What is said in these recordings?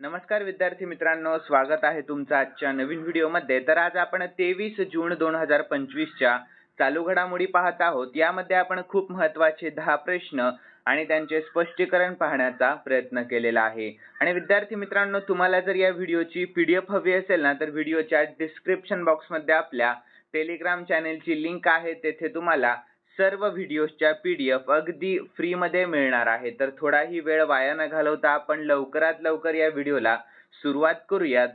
नमस्कार विद्यार्थी मित्रांनो स्वागत आहे तुमचं आजच्या नवीन व्हिडिओमध्ये. तर आज आपण तेवीस जून दोन हजार पंचवीसच्या चालू घडामोडी पाहत आहोत. यामध्ये आपण खूप महत्त्वाचे दहा प्रश्न आणि त्यांचे स्पष्टीकरण पाहण्याचा प्रयत्न केलेला आहे. आणि विद्यार्थी मित्रांनो तुम्हाला जर या व्हिडिओची पी डी एफ हवी असेल ना तर व्हिडिओच्या डिस्क्रिप्शन बॉक्समध्ये आपल्या टेलिग्राम चॅनेलची लिंक आहे. तेथे तुम्हाला सर्व व्हिडिओजच्या पी डी एफ अगदी फ्रीमध्ये मिळणार आहे. तर थोडाही वेळ वाया न घालवता आपण लवकरात लवकर या व्हिडिओला सुरुवात करूयात.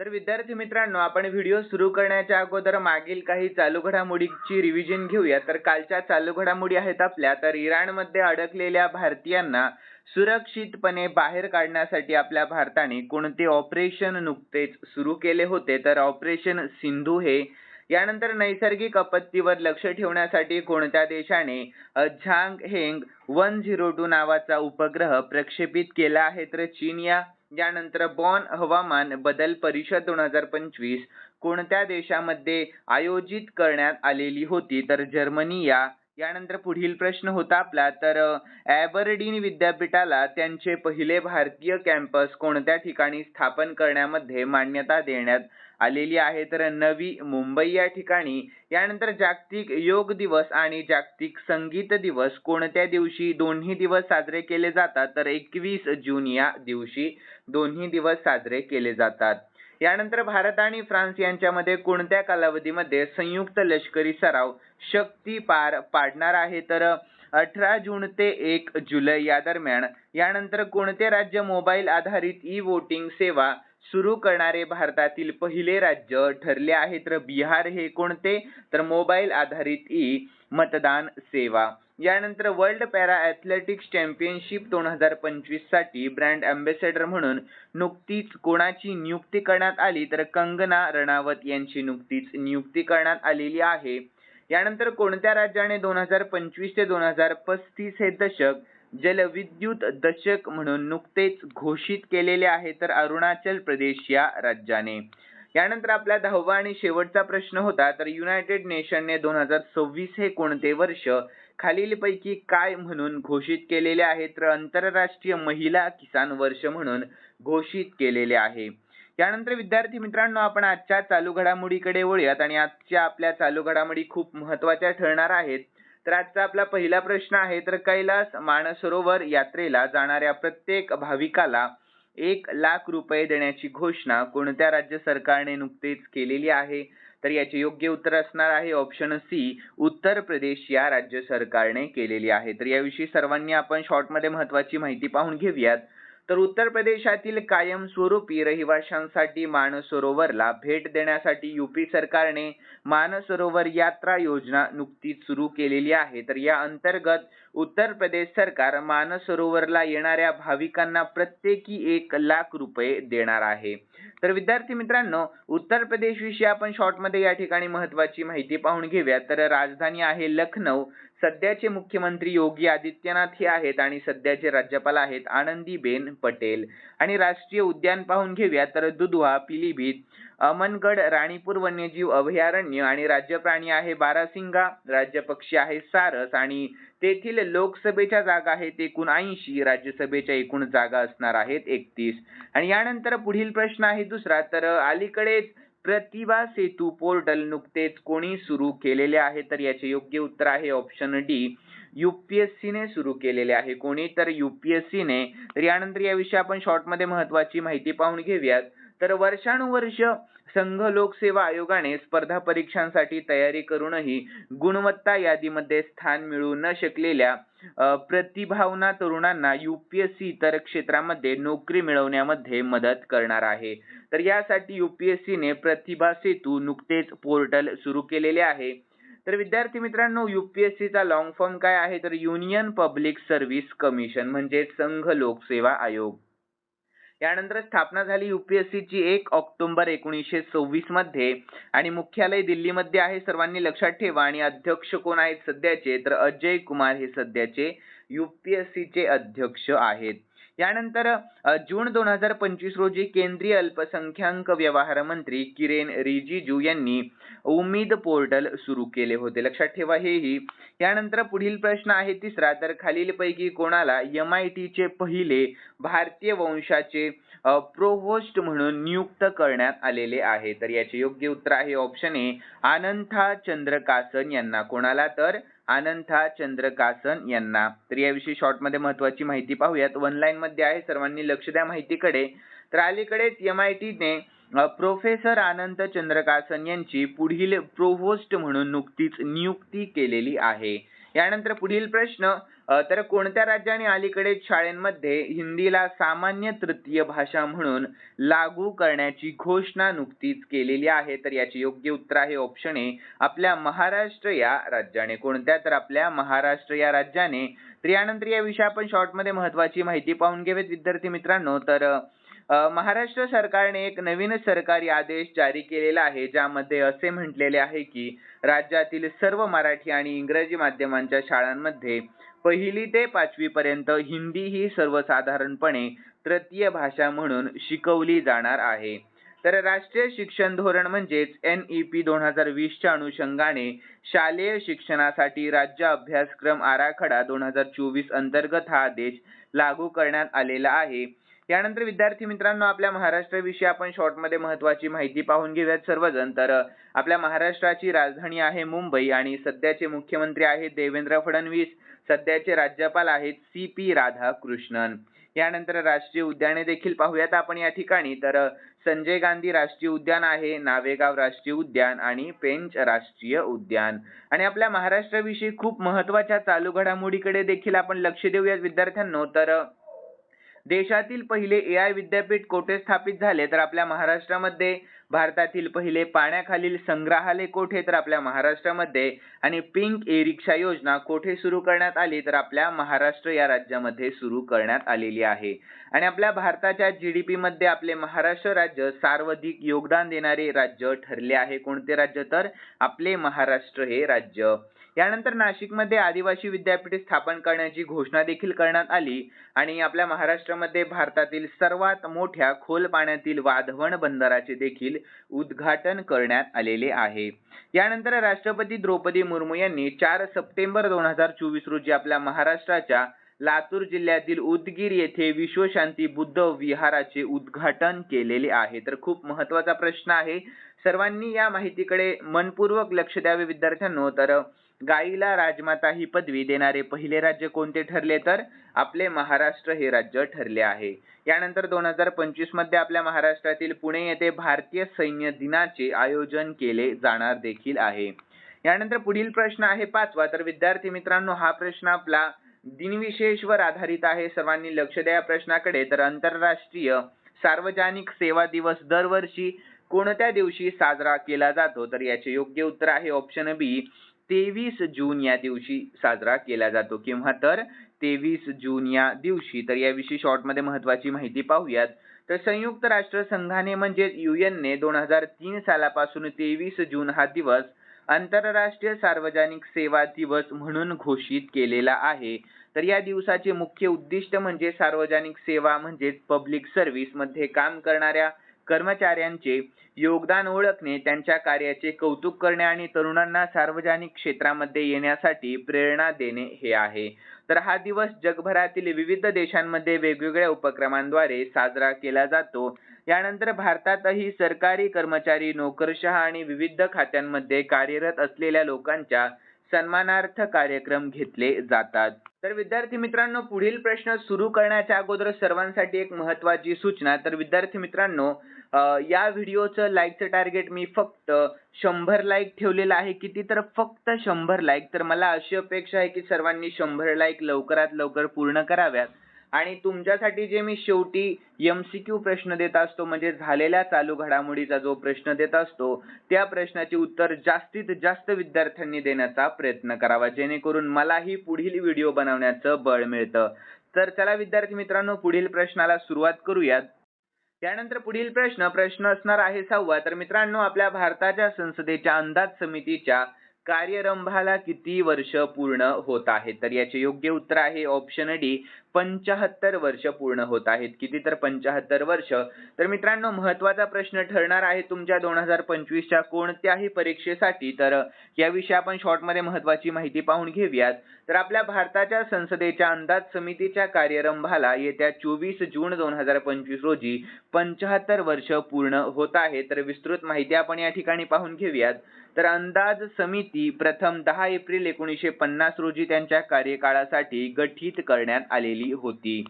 तर विद्यार्थी मित्रांनो आपण व्हिडिओ सुरू करण्याच्या अगोदर मागील काही चालू घडामोडीची रिव्हिजन घेऊया. तर कालच्या चालू घडामोडी आहेत आपल्या. तर इराणमध्ये अडकलेल्या भारतीयांना सुरक्षितपणे बाहेर काढण्यासाठी आपल्या भारताने कोणते ऑपरेशन नुकतेच सुरू केले होते? तर ऑपरेशन सिंधू हे यानंतर नैसर्गिक आपत्तीवर लक्ष ठेवण्यासाठी कोणत्या देशाने Zhang Heng one zero two नावाचा उपग्रह प्रक्षेपित केला आहे तर चीन या यानंतर बॉन हवामान बदल परिषद दोन हजार पंचवीस कोणत्या देशामध्ये आयोजित करण्यात आलेली होती? तर जर्मनी या यानंतर पुढील प्रश्न होता आपला. तर ॲबरडीन विद्यापीठाला त्यांचे पहिले भारतीय कॅम्पस कोणत्या ठिकाणी स्थापन करण्यामध्ये मान्यता देण्यात आलेली आहे. तर नवी मुंबई या ठिकाणी. यानंतर जागतिक योग दिवस आणि जागतिक संगीत दिवस. कोणत्या दिवशी दोन्ही दिवस साजरे केले जातात? तर एकवीस जून या दिवशी दोन्ही दिवस साजरे केले जातात. यानंतर भारत आणि फ्रान्स यांच्यामध्ये कोणत्या कालावधीमध्ये संयुक्त लष्करी सराव शक्ती पार पाडणार आहे? तर अठरा जून ते एक जुलै या दरम्यान. यानंतर कोणते राज्य मोबाईल आधारित ई वोटिंग सेवा सुरू करणारे भारतातील पहिले राज्य ठरले आहे. तर बिहार हे कोणते? तर मोबाईल आधारित ई मतदान सेवा. यानंतर वर्ल्ड पॅरा ॲथलेटिक्स चॅम्पियनशिप दोन हजार पंचवीससाठी ब्रँड अँबॅसेडर म्हणून नुकतीच कोणाची नियुक्ती करण्यात आली? तर कंगना रणावत यांची नुकतीच नियुक्ती करण्यात आलेली आहे. यानंतर कोणत्या राज्याने दोन हजार पंचवीस ते दोन हजार पस्तीस हे दशक जलविद्युत दशक म्हणून नुकतेच घोषित केलेले आहे तर अरुणाचल प्रदेश या राज्याने. यानंतर आपला दहावा आणि शेवटचा प्रश्न होता तर युनायटेड नेशनने दोन हजार सव्वीस हे कोणते वर्ष खालीलपैकी काय म्हणून घोषित केलेले आहे तर आंतरराष्ट्रीय महिला किसान वर्ष म्हणून घोषित केलेले आहे. यानंतर विद्यार्थी मित्रांनो आपण आजच्या चालू घडामोडीकडे वळूयात आणि आजच्या आपल्या चालू घडामोडी खूप महत्त्वाच्या ठरणार आहेत. तर आजचा आपला पहिला प्रश्न आहे तर कैलास मानसरोवर यात्रेला जाणाऱ्या प्रत्येक भाविकाला एक लाख रुपये देण्याची घोषणा कोणत्या राज्य सरकारने नुकतेच केलेली आहे? तर याचे योग्य उत्तर असणार आहे ऑप्शन सी उत्तर प्रदेश या राज्य सरकारने केलेली आहे. तर याविषयी सर्वांनी आपण शॉर्टमध्ये महत्वाची माहिती पाहून घेऊयात. तर उत्तर प्रदेशातील कायमस्वरूपी रहिवाशांसाठी मानसरोवरला भेट देण्यासाठी युपी सरकारने मानसरोवर यात्रा योजना नुकतीच सुरू केलेली आहे. तर या अंतर्गत उत्तर प्रदेश सरकार मानसरोवरला येणाऱ्या भाविकांना प्रत्येकी एक लाख रुपये देणार आहे. तर विद्यार्थी मित्रांनो उत्तर प्रदेश विषयी आपण शॉर्टमध्ये या ठिकाणी महत्वाची माहिती पाहून घेऊया. तर राजधानी आहे लखनौ. सध्याचे मुख्यमंत्री योगी आदित्यनाथ हे आहेत आणि सध्याचे राज्यपाल आहेत आनंदीबेन पटेल. आणि राष्ट्रीय उद्यान पाहून घेऊया. तर दुधवा पिलीभीत अमनगड राणीपूर वन्यजीव अभयारण्य आणि राज्य प्राणी आहे बारासिंगा राज्य पक्षी आहे सारस आणि तेथील लोकसभेच्या जागा आहेत एकूण ऐंशी राज्यसभेच्या एकूण जागा असणार आहेत एकतीस. आणि यानंतर पुढील प्रश्न आहे दुसरा तर अलीकडेच प्रतिभा सेतू पोर्टल नुकतेच कोणी सुरू केलेले आहे? तर याचे योग्य उत्तर आहे ऑप्शन डी युपीएससीने सुरू केलेले आहे. कोणी? तर युपीएससीने तर यानंतर याविषयी आपण शॉर्टमध्ये महत्वाची माहिती पाहून घेऊयात. तर वर्षानुवर्ष संघ लोकसेवा आयोगाने स्पर्धा परीक्षांसाठी तयारी करूनही गुणवत्ता यादीमध्ये स्थान मिळू न शकलेल्या प्रतिभावना तरुणांना युपीएससी इतर क्षेत्रामध्ये नोकरी मिळवण्यामध्ये मदत करणार आहे. तर यासाठी युपीएससीने प्रतिभा सेतू नुकतेच पोर्टल सुरू केलेले आहे. तर विद्यार्थी मित्रांनो युपीएससीचा लॉंग फॉर्म काय आहे? तर युनियन पब्लिक सर्व्हिस कमिशन म्हणजे संघ लोकसेवा आयोग. यानंतर स्थापना झाली ची एक ऑक्टोबर एकोणीसशे सव्वीसमध्ये. आणि मुख्यालय दिल्लीमध्ये आहे सर्वांनी लक्षात ठेवा. आणि अध्यक्ष कोण आहेत सध्याचे? तर अजय कुमार हे सध्याचे चे अध्यक्ष आहेत. यानंतर जून दोन हजार पंचवीस रोजी केंद्रीय अल्पसंख्याक व्यवहार मंत्री किरेन रिजिजू यांनी उमेद पोर्टल सुरू केले होते. लक्षात ठेवा हेही यानंतर पुढील प्रश्न आहे तिसरा. तर खालीलपैकी कोणाला एम आय टीचे पहिले भारतीय वंशाचे प्रोव्होस्ट म्हणून नियुक्त करण्यात आलेले आहे? तर याचे योग्य उत्तर आहे ऑप्शन ए आनंथा चंद्रकासन यांना. कोणाला तर आनंथा चंद्रकासन यांना. तर याविषयी शॉर्टमध्ये महत्वाची माहिती पाहूयात. वन लाईन मध्ये आहे सर्वांनी लक्ष द्या माहितीकडे. तर अलीकडेच एम आय टीने प्रोफेसर अनंत चंद्रकासन यांची पुढील प्रोव्होस्ट म्हणून नुकतीच नियुक्ती केलेली आहे. यानंतर पुढील प्रश्न तर कोणत्या राज्याने अलीकडेच शाळेमध्ये हिंदीला सामान्य तृतीय भाषा म्हणून लागू करण्याची घोषणा नुकतीच केलेली आहे? तर याचे योग्य उत्तर आहे ऑप्शन ए आपल्या महाराष्ट्र या राज्याने. कोणत्या? तर आपल्या महाराष्ट्र या राज्याने. तर यानंतर या विषय आपण शॉर्टमध्ये महत्वाची माहिती पाहून घेऊयात विद्यार्थी मित्रांनो. तर महाराष्ट्र सरकारने एक नवीन सरकारी आदेश जारी केलेला आहे ज्यामध्ये असे म्हटलेले आहे की राज्यातील सर्व मराठी आणि इंग्रजी माध्यमांच्या शाळांमध्ये पहिली ते पाचवी पर्यंत हिंदी ही सर्वसाधारणपणे तृतीय भाषा म्हणून शिकवली जाणार आहे. तर राष्ट्रीय शिक्षण धोरण म्हणजेच एन ई पी दोन हजार वीसच्या अनुषंगाने शालेय शिक्षणासाठी राज्य अभ्यासक्रम आराखडा दोन हजार चोवीस अंतर्गत हा आदेश लागू करण्यात आलेला आहे. यानंतर विद्यार्थी मित्रांनो आपल्या महाराष्ट्राविषयी आपण शॉर्टमध्ये महत्वाची माहिती पाहून घेऊयात सर्वजण. तर आपल्या महाराष्ट्राची राजधानी आहे मुंबई आणि सध्याचे मुख्यमंत्री आहेत देवेंद्र फडणवीस. सध्याचे राज्यपाल आहेत सी पी राधाकृष्णन. यानंतर राष्ट्रीय उद्याने देखील पाहूयात आपण या ठिकाणी. तर संजय गांधी राष्ट्रीय उद्यान आहे नावेगाव राष्ट्रीय उद्यान आणि पेंच राष्ट्रीय उद्यान. आणि आपल्या महाराष्ट्राविषयी खूप महत्त्वाच्या चालू घडामोडीकडे देखील आपण लक्ष देऊयात विद्यार्थ्यांनो. तर देशातील पहिले ए आय विद्यापीठ कोठे स्थापित झाले? तर आपल्या महाराष्ट्रामध्ये भारतातील पहिले पाण्याखालील संग्रहालय कोठे? तर आपल्या महाराष्ट्रामध्ये. आणि पिंक ए रिक्षा योजना कोठे सुरू करण्यात आली? तर आपल्या महाराष्ट्र या राज्यामध्ये सुरू करण्यात आलेली आहे. आणि आपल्या भारताच्या जी डी पी मध्ये आपले महाराष्ट्र राज्य सर्वाधिक योगदान देणारे राज्य ठरले आहे. कोणते राज्य? तर आपले महाराष्ट्र हे राज्य. यानंतर नाशिकमध्ये आदिवासी विद्यापीठ स्थापन करण्याची घोषणा देखील करण्यात आली आणि आपल्या महाराष्ट्रामध्ये भारतातील सर्वात मोठ्या खोल पाण्यातील वाधवण बंदराचे देखील उद्घाटन करण्यात आलेले आहे. यानंतर राष्ट्रपती द्रौपदी मुर्मू यांनी चार सप्टेंबर दोन हजार चोवीस रोजी आपल्या महाराष्ट्राच्या लातूर जिल्ह्यातील उदगीर येथे विश्वशांती बुद्ध विहाराचे उद्घाटन केलेले आहे. तर खूप महत्त्वाचा प्रश्न आहे. सर्वांनी या माहितीकडे मनपूर्वक लक्ष द्यावे विद्यार्थ्यांनो. तर गाईला राजमाता ही पदवी देणारे पहिले राज्य कोणते ठरले? तर आपले महाराष्ट्र हे राज्य ठरले आहे. यानंतर दोन हजार पंचवीसमध्ये आपल्या महाराष्ट्रातील पुणे येथे भारतीय सैन्य दिनाचे आयोजन केले जाणार देखील आहे. यानंतर पुढील प्रश्न आहे पाचवा. तर विद्यार्थी मित्रांनो हा प्रश्न आपला दिनविशेषवर आधारित आहे. सर्वांनी लक्ष द्या या प्रश्नाकडे. तर आंतरराष्ट्रीय सार्वजनिक सेवा दिवस दरवर्षी कोणत्या दिवशी साजरा केला जातो? तर याचे योग्य उत्तर आहे ऑप्शन बी तेवीस जून या दिवशी साजरा केला जातो. किंवा तर तेवीस जून या दिवशी. तर याविषयी शॉर्टमध्ये महत्वाची माहिती पाहूयात. तर संयुक्त राष्ट्र संघाने म्हणजे युएनने दोन हजार तीन सालापासून तेवीस जून हा दिवस आंतरराष्ट्रीय सार्वजनिक सेवा दिवस म्हणून घोषित केलेला आहे. तर या दिवसाचे मुख्य उद्दिष्ट म्हणजे सार्वजनिक सेवा म्हणजेच पब्लिक सर्व्हिसमध्ये काम करणाऱ्या कर्मचाऱ्यांचे योगदान ओळखणे त्यांच्या कार्याचे कौतुक करणे आणि तरुणांना सार्वजनिक क्षेत्रामध्ये येण्यासाठी प्रेरणा देणे हे आहे. तर हा दिवस जगभरातील विविध देशांमध्ये वेगवेगळ्या उपक्रमांद्वारे साजरा केला जातो. यानंतर भारतातही सरकारी कर्मचारी नोकरशहा आणि विविध खात्यांमध्ये कार्यरत असलेल्या लोकांच्या सन्मानार्थ कार्यक्रम घेतले जातात. तर विद्यार्थी मित्रांनो पुढील प्रश्न सुरू करण्याच्या अगोदर सर्वांसाठी एक महत्वाची सूचना. तर विद्यार्थी मित्रांनो या व्हिडिओचं लाईकचं टार्गेट मी फक्त शंभर लाईक ठेवलेलं आहे. किती तर फक्त शंभर लाईक तर मला अशी अपेक्षा आहे की सर्वांनी शंभर लाईक लवकरात लवकर पूर्ण कराव्यात. आणि तुमच्यासाठी जे मी शेवटी एमसीक्यू प्रश्न देत असतो म्हणजे झालेल्या चालू घडामोडीचा जो प्रश्न देत असतो त्या प्रश्नाचे उत्तर जास्तीत जास्त विद्यार्थ्यांनी देण्याचा प्रयत्न करावा जेणेकरून मलाही पुढील व्हिडिओ बनवण्याचं बळ मिळतं. तर चला विद्यार्थी मित्रांनो पुढील प्रश्नाला सुरुवात करूयात. त्यानंतर पुढील प्रश्न प्रश्न असणार आहे सहावा. तर मित्रांनो आपल्या भारताच्या संसदेच्या अंदाज समितीच्या कार्यरंभाला किती वर्ष पूर्ण होत आहे? तर याचे योग्य उत्तर आहे ऑप्शन डी पंचाहत्तर वर्ष पूर्ण होत आहेत. किती तर पंचाहत्तर वर्ष. तर मित्रांनो महत्त्वाचा प्रश्न ठरणार आहे तुमच्या दोन हजार पंचवीसच्या कोणत्याही परीक्षेसाठी. तर याविषयी आपण शॉर्टमध्ये महत्वाची माहिती पाहून घेऊयात. तर आपल्या भारताच्या संसदेच्या अंदाज समितीच्या कार्यरंभाला येत्या चोवीस जून दोन हजार पंचवीस रोजी पंचाहत्तर वर्ष पूर्ण होत आहे. तर विस्तृत माहिती आपण या ठिकाणी पाहून घेऊयात. तर अंदाज समिती प्रथम दहा एप्रिल एकोणीसशे पन्नास रोजी त्यांच्या कार्यकाळासाठी गठीत करण्यात आलेली केली होती.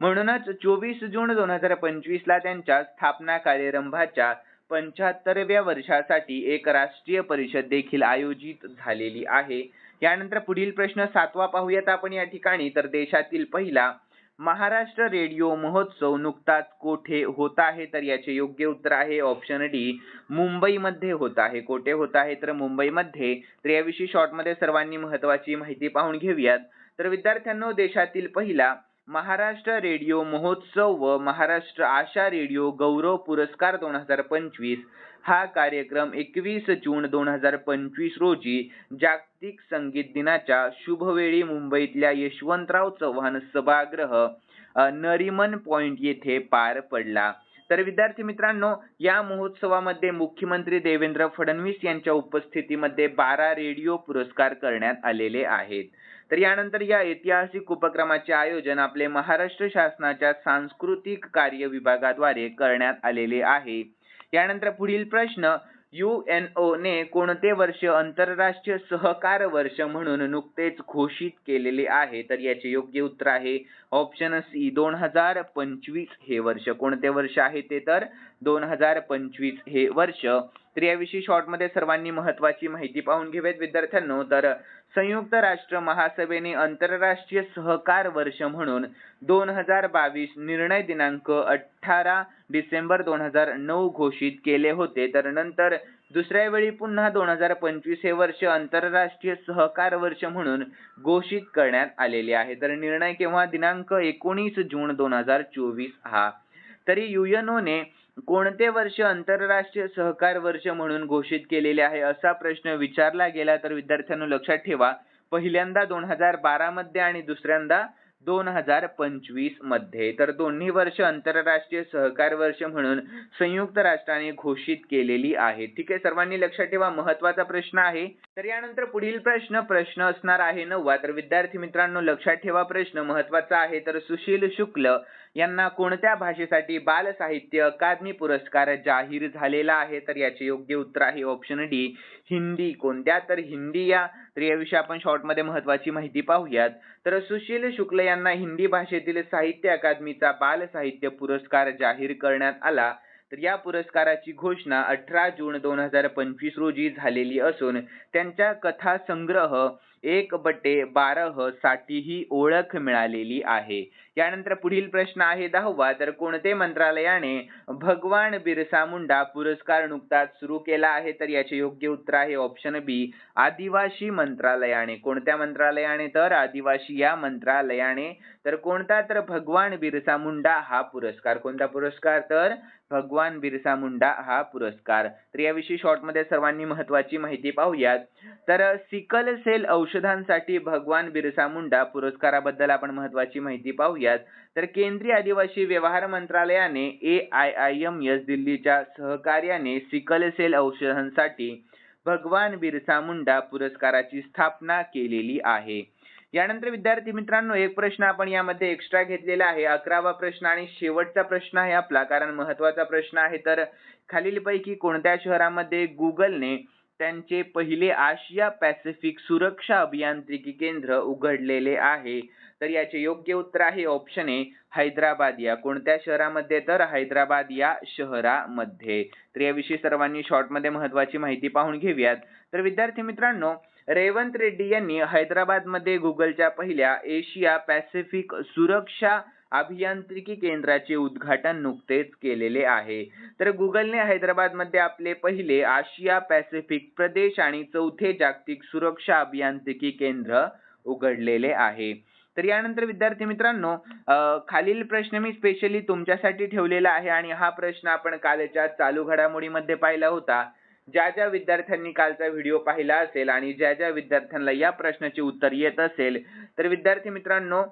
म्हणूनच चोवीस जून दोन हजार पंचवीस ला त्यांच्या स्थापना कार्यरंभाच्या पंच्याहत्तरव्या वर्षासाठी एक राष्ट्रीय परिषद देखील आयोजित झालेली आहे. यानंतर पुढील प्रश्न सातवा पाहूयात आपण या ठिकाणी. तर देशातील पहिला महाराष्ट्र रेडिओ महोत्सव नुकताच कोठे होत आहे? तर याचे योग्य उत्तर आहे ऑप्शन डी मुंबईमध्ये होत आहे. कोठे होत आहे? तर मुंबईमध्ये. तर याविषयी शॉर्टमध्ये सर्वांनी महत्वाची माहिती पाहून घेऊयात. तर विद्यार्थ्यांनो देशातील पहिला महाराष्ट्र रेडिओ महोत्सव व महाराष्ट्र आशा रेडिओ गौरव पुरस्कार दोन हजार पंचवीस हा कार्यक्रम एकवीस जून दोन हजार पंचवीस रोजी जागतिक संगीत दिनाच्या शुभवेळी मुंबईतल्या यशवंतराव चव्हाण सभागृह नरिमन पॉइंट येथे पार पडला. तर विद्यार्थी मित्रांनो या महोत्सवामध्ये मुख्यमंत्री देवेंद्र फडणवीस यांच्या उपस्थितीमध्ये बारा रेडिओ पुरस्कार करण्यात आलेले आहेत. तर यानंतर या ऐतिहासिक उपक्रमाचे आयोजन आपले महाराष्ट्र शासनाच्या सांस्कृतिक कार्य विभागाद्वारे करण्यात आलेले आहे. यानंतर पुढील प्रश्न यू एन ओ ने कोणते वर्ष आंतरराष्ट्रीय सहकार वर्ष म्हणून नुकतेच घोषित केलेले आहे? तर याचे योग्य उत्तर आहे ऑप्शन सी दोन हजार पंचवीस हे वर्ष. कोणते वर्ष आहे ते तर? दोन हजार पंचवीस हे वर्ष. तर याविषयी शॉर्टमध्ये सर्वांनी महत्वाची माहिती पाहून घेऊयात विद्यार्थ्यांनो. तर संयुक्त राष्ट्र महासभेने आंतरराष्ट्रीय सहकार वर्ष म्हणून दोन हजार बावीस निर्णय दिनांक अठरा डिसेंबर दोन हजार नऊ घोषित केले होते. तर नंतर दुसऱ्या वेळी पुन्हा दोन हजार पंचवीस हे वर्ष आंतरराष्ट्रीय सहकार वर्ष म्हणून घोषित करण्यात आलेले आहे. तर निर्णय केव्हा? दिनांक एकोणीस जून दोन हजार चोवीस हा. तरी युएनओने कोणते वर्ष आंतरराष्ट्रीय सहकार वर्ष म्हणून घोषित केलेले आहे असा प्रश्न विचारला गेला तर विद्यार्थ्यांनो लक्षात ठेवा. पहिल्यांदा दोन हजार बारा मध्ये आणि दुसऱ्यांदा दोन हजार पंचवीसमध्ये. तर दोन्ही वर्ष आंतरराष्ट्रीय सहकार वर्ष म्हणून संयुक्त राष्ट्राने घोषित केलेली आहे. ठीक आहे सर्वांनी लक्षात ठेवा महत्त्वाचा प्रश्न आहे. तर यानंतर पुढील प्रश्न प्रश्न असणार आहे नववा. तर विद्यार्थी मित्रांनो लक्षात ठेवा प्रश्न महत्त्वाचा आहे. तर सुशील शुक्ल यांना कोणत्या भाषेसाठी बाल साहित्य अकादमी पुरस्कार जाहीर झालेला आहे? तर याचे योग्य उत्तर आहे ऑप्शन डी हिंदी. कोणत्या? तर हिंदी या तर याविषयी आपण शॉर्टमध्ये महत्वाची माहिती पाहूयात. तर सुशील शुक्ल यांना हिंदी भाषेतील साहित्य अकादमीचा बाल साहित्य पुरस्कार जाहीर करण्यात आला. तर या पुरस्काराची घोषणा अठरा जून दोन हजार पंचवीस रोजी झालेली असून त्यांच्या कथा संग्रह एक बटे बारहसाठी ही ओळख मिळालेली आहे. यानंतर पुढील प्रश्न आहे दहावा. तर कोणते मंत्रालयाने भगवान बिरसा मुंडा पुरस्कार नुकताच सुरू केला आहे? तर याचे योग्य उत्तर आहे ऑप्शन बी आदिवासी मंत्रालयाने. कोणत्या मंत्रालयाने? तर आदिवासी या मंत्रालयाने. तर कोणता? तर भगवान बिरसा मुंडा हा पुरस्कार. कोणता पुरस्कार? तर भगवान बिरसा मुंडा हा पुरस्कार. तर याविषयी शॉर्टमध्ये सर्वांनी महत्वाची माहिती पाहूयात. तर सिकल सेल औषधांसाठी भगवान बिरसा मुंडा पुरस्काराबद्दल आपण महत्वाची माहिती पाहूयात. तर केंद्रीय आदिवासी व्यवहार मंत्रालयाने A I I M S दिल्लीच्या सहकार्याने सिकल सेल औषधांसाठी भगवान बिरसा मुंडा पुरस्काराची स्थापना केलेली आहे. यानंतर विद्यार्थी मित्रांनो एक प्रश्न आपण यामध्ये एक्स्ट्रा घेतलेला आहे. अकरावा प्रश्न आणि शेवटचा प्रश्न आहे आपला कारण महत्त्वाचा प्रश्न आहे. तर खालीलपैकी कोणत्या शहरामध्ये गुगलने त्यांचे पहिले आशिया पॅसिफिक सुरक्षा अभियांत्रिकी केंद्र उघडलेले आहे. तर याचे योग्य उत्तर आहे ऑप्शन ए हैदराबाद या कोणत्या शहरामध्ये? तर हैदराबाद या शहरामध्ये. तर याविषयी सर्वांनी शॉर्टमध्ये महत्वाची माहिती पाहून घेऊयात. तर विद्यार्थी मित्रांनो रेवंत रेड्डी यांनी हैदराबादमध्ये गुगलच्या पहिल्या एशिया पॅसिफिक सुरक्षा अभियांत्रिकी केंद्राचे उद्घाटन नुकतेच केलेले आहे. तर गुगलने हैदराबादमध्ये आपले पहिले आशिया पॅसिफिक प्रदेश आणि चौथे जागतिक सुरक्षा अभियांत्रिकी केंद्र उघडलेले आहे. तर यानंतर विद्यार्थी मित्रांनो खालील प्रश्न मी स्पेशली तुमच्यासाठी ठेवलेला आहे आणि हा प्रश्न आपण कालच्या चालू घडामोडीमध्ये पाहिला होता. ज्या ज्या विद्यार्थ्यांनी कालचा व्हिडिओ पाहिला असेल आणि ज्या ज्या विद्यार्थ्यांना या प्रश्नाचे उत्तर येत असेल तर विद्यार्थी मित्रांनो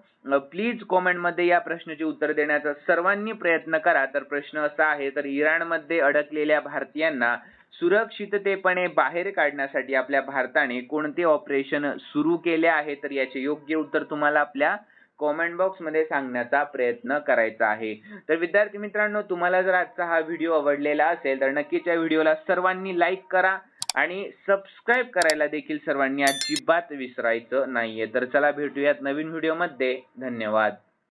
प्लीज कॉमेंटमध्ये या प्रश्नाचे उत्तर देण्याचा सर्वांनी प्रयत्न करा. तर प्रश्न असा आहे तर इराणमध्ये अडकलेल्या भारतीयांना सुरक्षिततेपणे बाहेर काढण्यासाठी आपल्या भारताने कोणते ऑपरेशन सुरू केले आहे तर याचे योग्य उत्तर तुम्हाला आपल्या कॉमेंट बॉक्समध्ये सांगण्याचा प्रयत्न करायचा आहे. तर विद्यार्थी मित्रांनो तुम्हाला जर आजचा हा व्हिडिओ आवडलेला असेल तर नक्कीच या व्हिडिओला सर्वांनी लाईक करा आणि सबस्क्राईब करायला देखील सर्वांनी अजिबात विसरायचं नाहीये. तर चला भेटूयात नवीन व्हिडिओमध्ये धन्यवाद.